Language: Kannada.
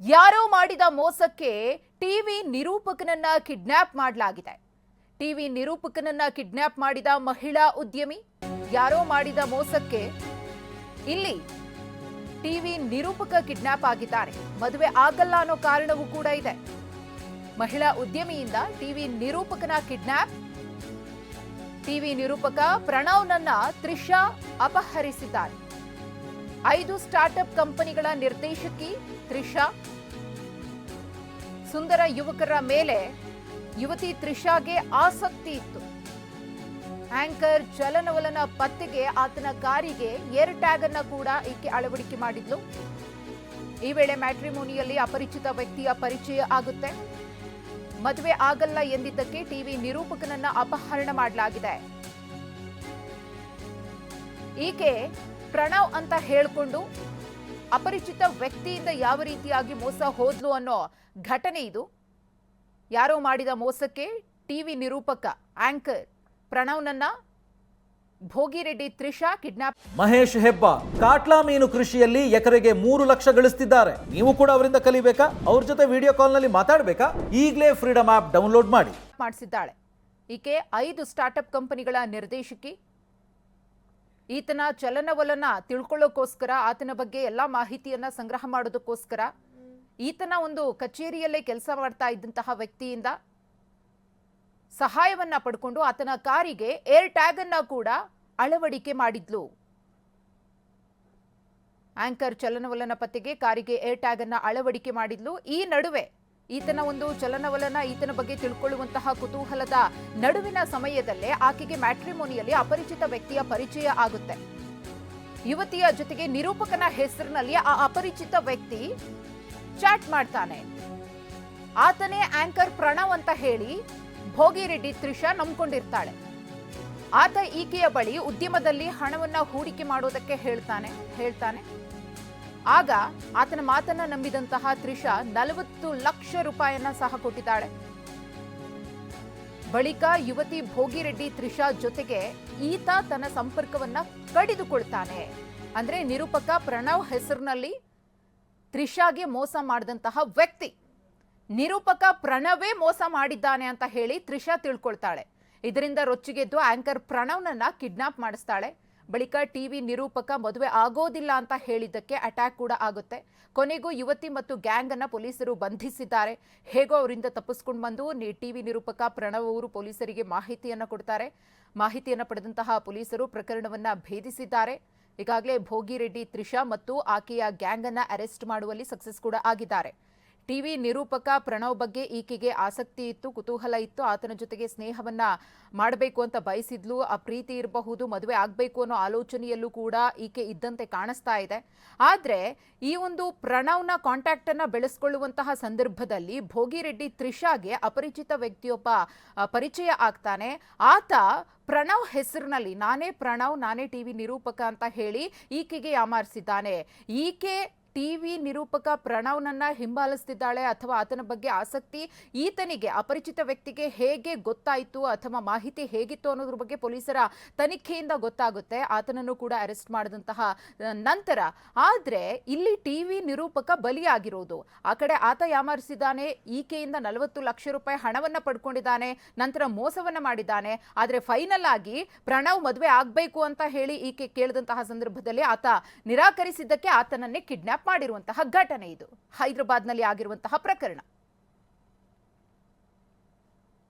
ಯಾರೋ ಮಾಡಿದ ಮೋಸಕ್ಕೆ ಟಿವಿ ನಿರೂಪಕನನ್ನ ಕಿಡ್ನಾಪ್ ಮಾಡಲಾಗಿದೆ. ಟಿವಿ ನಿರೂಪಕನನ್ನ ಕಿಡ್ನಾಪ್ ಮಾಡಿದ ಮಹಿಳಾ ಉದ್ಯಮಿ ಯಾರೋ ಮಾಡಿದ ಮೋಸಕ್ಕೆ ಇಲ್ಲಿ ಟಿವಿ ನಿರೂಪಕ ಕಿಡ್ನಾಪ್ ಆಗಿದ್ದಾರೆ. ಮದುವೆ ಆಗಲ್ಲ ಅನ್ನೋ ಕಾರಣವೂ ಕೂಡ ಇದೆ. ಮಹಿಳಾ ಉದ್ಯಮಿಯಿಂದ ಟಿವಿ ನಿರೂಪಕನ ಕಿಡ್ನಾಪ್ ಟಿವಿ ನಿರೂಪಕ ಪ್ರಣವ್ನನ್ನ ತ್ರಿಷಾ ಅಪಹರಿಸಿದ್ದಾರೆ. ಐದು ಸ್ಟಾರ್ಟ್ಅಪ್ ಕಂಪನಿಗಳ ನಿರ್ದೇಶಕಿ ತ್ರಿಷಾ. ಸುಂದರ ಯುವಕರ ಮೇಲೆ ಯುವತಿ ತ್ರಿಷಾಗೆ ಆಸಕ್ತಿ ಇತ್ತು. ಆಂಕರ್ ಚಲನವಲನ ಪತ್ತೆಗೆ ಆತನ ಕಾರಿಗೆ ಏರ್ ಟ್ಯಾಗ್ ಅನ್ನ ಕೂಡ ಈಕೆ ಅಳವಡಿಕೆ ಮಾಡಿದ್ಲು. ಈ ವೇಳೆ ಮ್ಯಾಟ್ರಿಮೋನಿಯಲ್ಲಿ ಅಪರಿಚಿತ ವ್ಯಕ್ತಿಯ ಪರಿಚಯ ಆಗುತ್ತೆ. ಮದುವೆ ಆಗಲ್ಲ ಎಂದಿದ್ದಕ್ಕೆ ಟಿವಿ ನಿರೂಪಕನನ್ನ ಅಪಹರಣ ಮಾಡಲಾಗಿದೆ. ಈಕೆ ಪ್ರಣವ್ ಅಂತ ಹೇಳಿಕೊಂಡು ಅಪರಿಚಿತ ವ್ಯಕ್ತಿಯಿಂದ ಯಾವ ರೀತಿಯಾಗಿ ಮೋಸ ಹೋದ್ಲು ಅನ್ನೋ ಘಟನೆ ಇದು. ಯಾರೋ ಮಾಡಿದ ಮೋಸಕ್ಕೆ ಟಿವಿ ನಿರೂಪಕ ಆಂಕರ್ ಪ್ರಣವ್ನನ್ನ ಭೋಗಿರೆಡ್ಡಿ ತ್ರಿಷಾ ಕಿಡ್ನಾಪ್ ಮಹೇಶ್ ಹೆಬ್ಬ ಕಾಟ್ಲಾ ಮೀನು ಕೃಷಿಯಲ್ಲಿ ಎಕರೆಗೆ ಮೂರು ಲಕ್ಷ ಗಳಿಸ್ತಿದ್ದಾರೆ. ನೀವು ಕೂಡ ಅವರಿಂದ ಕಲಿಬೇಕಾ? ಅವ್ರ ಜೊತೆ ವಿಡಿಯೋ ಕಾಲ್ನಲ್ಲಿ ಮಾತಾಡಬೇಕಾ? ಈಗಲೇ ಫ್ರೀಡಮ್ ಆಪ್ ಡೌನ್ಲೋಡ್ ಮಾಡಿ. ಮಾಡಿಸಿದ್ದಾಳೆ. ಈಕೆ ಐದು ಸ್ಟಾರ್ಟ್ಅಪ್ ಕಂಪನಿಗಳ ನಿರ್ದೇಶಕಿ ಈತನ ಚಲನವಲನ ತಿಳ್ಕೊಳ್ಳೋಕ್ಕೋಸ್ಕರ ಆತನ ಬಗ್ಗೆ ಎಲ್ಲ ಮಾಹಿತಿಯನ್ನ ಸಂಗ್ರಹ ಮಾಡೋದಕ್ಕೋಸ್ಕರ ಈತನ ಒಂದು ಕಚೇರಿಯಲ್ಲೇ ಕೆಲಸ ಮಾಡ್ತಾ ಇದ್ದಂತಹ ವ್ಯಕ್ತಿಯಿಂದ ಸಹಾಯವನ್ನ ಪಡ್ಕೊಂಡು ಆತನ ಕಾರಿಗೆ ಏರ್ ಟ್ಯಾಗ್ ಅನ್ನ ಕೂಡ ಅಳವಡಿಕೆ ಮಾಡಿದ್ಲು. ಆಂಕರ್ ಚಲನವಲನ ಪತ್ತೆಗೆ ಕಾರಿಗೆ ಏರ್ ಟ್ಯಾಗ್ ಅನ್ನ ಅಳವಡಿಕೆ ಮಾಡಿದ್ಲು. ಈ ನಡುವೆ ಈತನ ಒಂದು ಚಲನವಲನ, ಈತನ ಬಗ್ಗೆ ತಿಳ್ಕೊಳ್ಳುವಂತಹ ಕುತೂಹಲದ ನಡುವಿನ ಸಮಯದಲ್ಲೇ ಆಕೆಗೆ ಮ್ಯಾಟ್ರಿಮೋನಿಯಲ್ಲಿ ಅಪರಿಚಿತ ವ್ಯಕ್ತಿಯ ಪರಿಚಯ ಆಗುತ್ತೆ. ಯುವತಿಯ ಜೊತೆಗೆ ನಿರೂಪಕನ ಹೆಸರಿನಲ್ಲಿ ಆ ಅಪರಿಚಿತ ವ್ಯಕ್ತಿ ಚಾಟ್ ಮಾಡ್ತಾನೆ. ಆತನೇ ಆಂಕರ್ ಪ್ರಣವ್ ಅಂತ ಹೇಳಿ ಭೋಗಿರೆಡ್ಡಿ ತ್ರಿಷಾ ನಂಬ್ಕೊಂಡಿರ್ತಾಳೆ. ಆತ ಈಕೆಯ ಬಳಿ ಉದ್ಯಮದಲ್ಲಿ ಹಣವನ್ನ ಹೂಡಿಕೆ ಮಾಡೋದಕ್ಕೆ ಹೇಳ್ತಾನೆ ಹೇಳ್ತಾನೆ. ಆಗ ಆತನ ಮಾತನ್ನ ನಂಬಿದಂತಹ ತ್ರಿಷಾ ನಲವತ್ತು ಲಕ್ಷ ರೂಪಾಯಿಯನ್ನ ಸಹ ಕೊಟ್ಟಿದ್ದಾಳೆ. ಬಳಿಕ ಯುವತಿ ಭೋಗಿರೆಡ್ಡಿ ತ್ರಿಷಾ ಜೊತೆಗೆ ಈತ ತನ್ನ ಸಂಪರ್ಕವನ್ನ ಕಡಿದುಕೊಳ್ತಾನೆ. ಅಂದ್ರೆ ನಿರೂಪಕ ಪ್ರಣವ್ ಹೆಸರಿನಲ್ಲಿ ತ್ರಿಷಾಗೆ ಮೋಸ ಮಾಡಿದಂತಹ ವ್ಯಕ್ತಿ. ನಿರೂಪಕ ಪ್ರಣವೇ ಮೋಸ ಮಾಡಿದ್ದಾನೆ ಅಂತ ಹೇಳಿ ತ್ರಿಷಾ ತಿಳ್ಕೊಳ್ತಾಳೆ. ಇದರಿಂದ ರೊಚ್ಚಿಗೆದ್ದು ಆಂಕರ್ ಪ್ರಣವ್ನನ್ನ ಕಿಡ್ನಾಪ್ ಮಾಡಿಸ್ತಾಳೆ. ಬಳಿಕ ಟಿವಿ ನಿರೂಪಕ ಮದುವೆ ಆಗೋದಿಲ್ಲ ಅಂತ ಹೇಳಿದ್ದಕ್ಕೆ ಅಟ್ಯಾಕ್ ಕೂಡ ಆಗುತ್ತೆ. ಕೊನೆಗೂ ಯುವತಿ ಮತ್ತು ಗ್ಯಾಂಗ್ ಅನ್ನ ಪೊಲೀಸರು ಬಂಧಿಸಿದ್ದಾರೆ. ಹೇಗೋ ಅವರಿಂದ ತಪ್ಪಿಸ್ಕೊಂಡು ಬಂದು ಟಿವಿ ನಿರೂಪಕ ಪ್ರಣವ್ ಅವರು ಪೊಲೀಸರಿಗೆ ಮಾಹಿತಿಯನ್ನ ಕೊಡ್ತಾರೆ. ಮಾಹಿತಿಯನ್ನ ಪಡೆದಂತಹ ಪೊಲೀಸರು ಪ್ರಕರಣವನ್ನ ಭೇದಿಸಿದ್ದಾರೆ. ಈಗಾಗಲೇ ಭೋಗಿರೆಡ್ಡಿ ತ್ರಿಷಾ ಮತ್ತು ಆಕೆಯ ಗ್ಯಾಂಗ್ ಅನ್ನ ಅರೆಸ್ಟ್ ಮಾಡುವಲ್ಲಿ ಸಕ್ಸಸ್ ಕೂಡ ಆಗಿದ್ದಾರೆ. ಟಿವಿ ನಿರೂಪಕ ಪ್ರಣವ್ ಬಗ್ಗೆ ಈಕೆಗೆ ಆಸಕ್ತಿ ಇತ್ತು, ಕುತೂಹಲ ಇತ್ತು. ಆತನ ಜೊತೆಗೆ ಸ್ನೇಹವನ್ನ ಮಾಡಬೇಕು ಅಂತ ಬಯಸಿದ್ಲು. ಆ ಪ್ರೀತಿ ಇರಬಹುದು, ಮದುವೆ ಆಗಬೇಕು ಅನ್ನೋ ಆಲೋಚನೆಯಲ್ಲೂ ಕೂಡ ಈಕೆ ಇದ್ದಂತೆ ಕಾಣಿಸ್ತಾ ಇದೆ. ಆದರೆ ಈ ಒಂದು ಪ್ರಣವ್ನ ಕಾಂಟ್ಯಾಕ್ಟ್ ಅನ್ನ ಬೆಳೆಸ್ಕೊಳ್ಳುವಂತಹ ಸಂದರ್ಭದಲ್ಲಿ ಭೋಗಿರೆಡ್ಡಿ ತ್ರಿಷಾಗೆ ಅಪರಿಚಿತ ವ್ಯಕ್ತಿಯೊಬ್ಬ ಪರಿಚಯ ಆಗ್ತಾನೆ. ಆತ ಪ್ರಣವ್ ಹೆಸರಿನಲ್ಲಿ, ನಾನೇ ಪ್ರಣವ್, ನಾನೇ ಟಿವಿ ನಿರೂಪಕ ಅಂತ ಹೇಳಿ ಈಕೆಗೆ ಯಾಮಾರಿಸಿದ್ದಾನೆ. ಈಕೆ ಟಿವಿ ನಿರೂಪಕ ಪ್ರಣವ್ನನ್ನ ಹಿಂಬಾಲಿಸ್ತಿದ್ದಾಳೆ ಅಥವಾ ಆತನ ಬಗ್ಗೆ ಆಸಕ್ತಿ ಈತನಿಗೆ ಅಪರಿಚಿತ ವ್ಯಕ್ತಿಗೆ ಹೇಗೆ ಗೊತ್ತಾಯಿತು ಅಥವಾ ಮಾಹಿತಿ ಹೇಗಿತ್ತು ಅನ್ನೋದ್ರ ಬಗ್ಗೆ ಪೊಲೀಸರ ತನಿಖೆಯಿಂದ ಗೊತ್ತಾಗುತ್ತೆ. ಆತನನ್ನು ಕೂಡ ಅರೆಸ್ಟ್ ಮಾಡಿದಂತಹ ನಂತರ ಆದ್ರೆ ಇಲ್ಲಿ ಟಿವಿ ನಿರೂಪಕ ಬಲಿಯಾಗಿರೋದು. ಆ ಕಡೆ ಆತ ಯಾಮಾರಿಸಿದ್ದಾನೆ, ಈಕೆಯಿಂದ ನಲವತ್ತು ಲಕ್ಷ ರೂಪಾಯಿ ಹಣವನ್ನ ಪಡ್ಕೊಂಡಿದ್ದಾನೆ, ನಂತರ ಮೋಸವನ್ನ ಮಾಡಿದ್ದಾನೆ. ಆದ್ರೆ ಫೈನಲ್ ಆಗಿ ಪ್ರಣವ್ ಮದುವೆ ಆಗ್ಬೇಕು ಅಂತ ಹೇಳಿ ಈಕೆ ಕೇಳಿದಂತಹ ಸಂದರ್ಭದಲ್ಲಿ ಆತ ನಿರಾಕರಿಸಿದ್ದಕ್ಕೆ ಆತನನ್ನೇ ಕಿಡ್ನಾಪ್ ಮಾಡಿರುವಂತಹ ಘಟನೆ ಇದು. ಹೈದರಾಬಾದ್ನಲ್ಲಿ ಆಗಿರುವಂತಹ ಪ್ರಕರಣ.